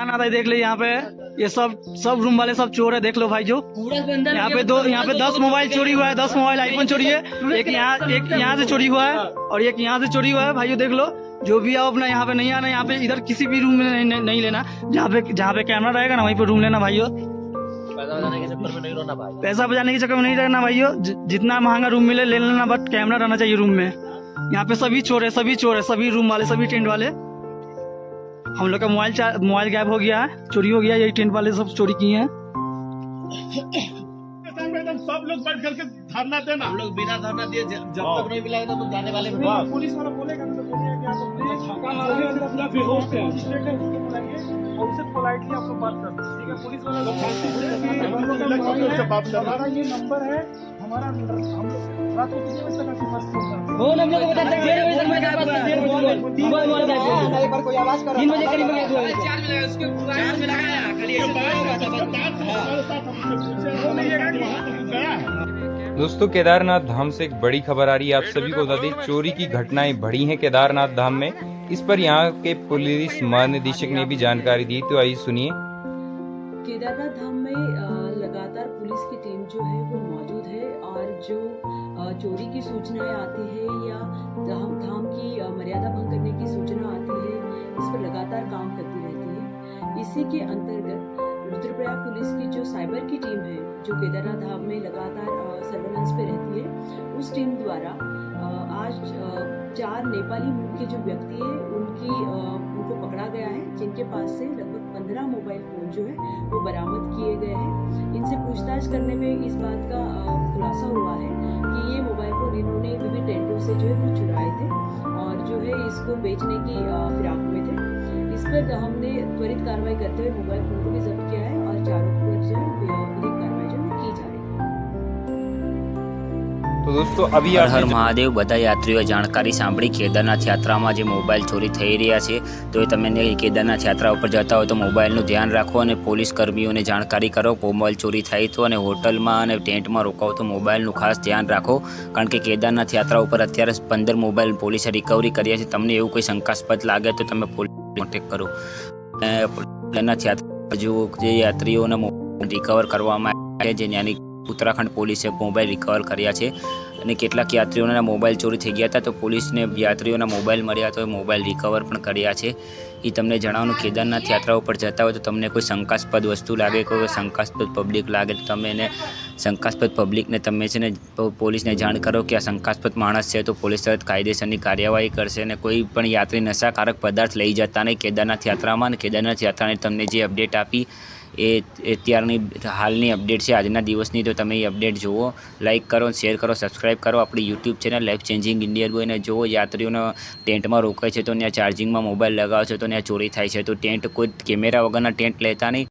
खाना था देख लो यहाँ पे। ये सब सब रूम वाले सब चोर है देख लो भाई जो। यहाँ पे दो यहाँ पे दस मोबाइल चोरी हुआ है दस मोबाइल आईफोन चोरी है। एक यहाँ एक यहाँ से चोरी हुआ है और एक यहाँ से चोरी हुआ है। भाइयों देख लो जो भी आओ अपना यहाँ पे नहीं आना यहाँ पे इधर किसी भी रूम में नहीं, नहीं, लेना। जहाँ पे जहाँ पे कैमरा रहेगा ना वहीं पे रूम लेना भाइयों पैसा बचाने के चक्कर में नहीं भाई। पैसा बचाने के चक्कर में नहीं रहना भाइयों जितना महँगा रूम मिले ले लेना बट कैमरा रहना चाहिए रूम में। यहाँ पे सभी चोर है सभी चोर है सभी रूम वाले सभी टेंट वाले। हम लोग का मोबाइल मोबाइल गायब हो गया है चोरी हो गया यही टेंट वाले सब चोरी किए हैं। सब लोग बैठ करके धरना देना। हम लोग बिना धरना दिए जब। तक नहीं मिलाएगा तो जाने वाले हाँ। पुलिस वाला बोलेगा ना तो है है। पोलाइटली आपको बात कर ठीक है पुलिस वाला लोग जानते कि हम लोग का मोबाइल हमारा ये नंबर है हमारा हम रात को कितने बजे तक आपके पास फ़ोन करते हैं? एक बार कोई आवाज़ कर तीन बजे करीब हुआ उसके चार्ज में लगाया खाली दोस्तों केदारनाथ धाम से एक बड़ी खबर आ रही है। आप सभी को बता दें चोरी की घटनाएँ बढ़ी हैं केदारनाथ धाम में। इस पर यहाँ के पुलिस महानिदेशक ने भी जानकारी दी तो आइए सुनिए। केदारनाथ धाम में लगातार पुलिस की टीम जो है वो मौजूद है। और जो चोरी की सूचनाएँ आती है या धाम धाम की मर्यादा इसी के अंतर्गत रुद्रप्रयाग पुलिस की जो साइबर की टीम है, जो केदारनाथ धाम में लगातार सर्वेलेंस पे रहती है, उस टीम द्वारा आज चार नेपाली मूल के जो व्यक्ति है, उनकी उनको पकड़ा गया है, जिनके पास से लगभग पंद्रह मोबाइल फ़ोन जो है, वो बरामद किए गए हैं। इनसे पूछताछ करने में इस बात का बेचने की फिराक में थे। इस पर हमने त्वरित कार्रवाई करते हुए मोबाइल फ़ोन को भी जब्त किया है और चारों को जो है। દોસ્તો આવી હર મહાદેવ બધા યાત્રીઓ જાણકારી સાંભળી. કેદારનાથ યાત્રામાં જે મોબાઈલ ચોરી થઈ રહ્યા છે તો એ તમે કેદારનાથ યાત્રા ઉપર જતા હોય તો મોબાઈલનું ધ્યાન રાખો અને પોલીસ કર્મીઓને જાણકારી કરો. મોબાઈલ ચોરી થાય તો અને હોટલમાં અને ટેન્ટમાં રોકાવો તો મોબાઈલનું ખાસ ધ્યાન રાખો. કારણ કે કેદારનાથ યાત્રા ઉપર અત્યારે પંદર મોબાઈલ પોલીસે રિકવરી કર્યા છે. તમને એવું કોઈ શંકાસ્પદ લાગે તો તમે પોલીસ કોન્ટેક્ટ કરો. કેદારનાથ યાત્રા હજુ જે યાત્રીઓને રિકવર કરવામાં આવે છે જે ત્યાંની ઉત્તરાખંડ પોલીસે મોબાઈલ રિકવર કર્યા છે અને કેટલાક યાત્રીઓના મોબાઈલ ચોરી થઈ ગયા હતા તો પોલીસને યાત્રીઓના મોબાઈલ મળ્યા તો મોબાઈલ રિકવર પણ કર્યા છે. એ તમને જણાવવાનું કેદારનાથ યાત્રા ઉપર જતા હોય તો તમને કોઈ શંકાસ્પદ વસ્તુ લાગે, કોઈ શંકાસ્પદ પબ્લિક લાગે તો તમે એને શંકાસ્પદ પબ્લિકને તમે છે ને પોલીસને જાણ કરો કે આ શંકાસ્પદ માણસ છે તો પોલીસ તરત કાયદેસરની કાર્યવાહી કરશે અને કોઈ પણ યાત્રી નશાકારક પદાર્થ લઈ જતા નહીં. કેદારનાથ યાત્રામાં અને કેદારનાથ યાત્રાને તમને જે અપડેટ આપી એ અત્યારની હાલની અપડેટ છે. આજના દિવસની તો તમે એ અપડેટ જુઓ. લાઇક કરો શેર કરો સબસ્ક્રાઇબ કરો. આપણી YouTube channel life changing Indian બોયને જુઓ યાત્રીઓનો ટેન્ટમાં રોકાય છે તો ત્યાં ચાર્જિંગમાં મોબાઈલ લગાવે તો ત્યાં ચોરી થાય છે. તો ટેન્ટ કોઈ, કેમેરા વગરના ટેન્ટ લેતા નહીં.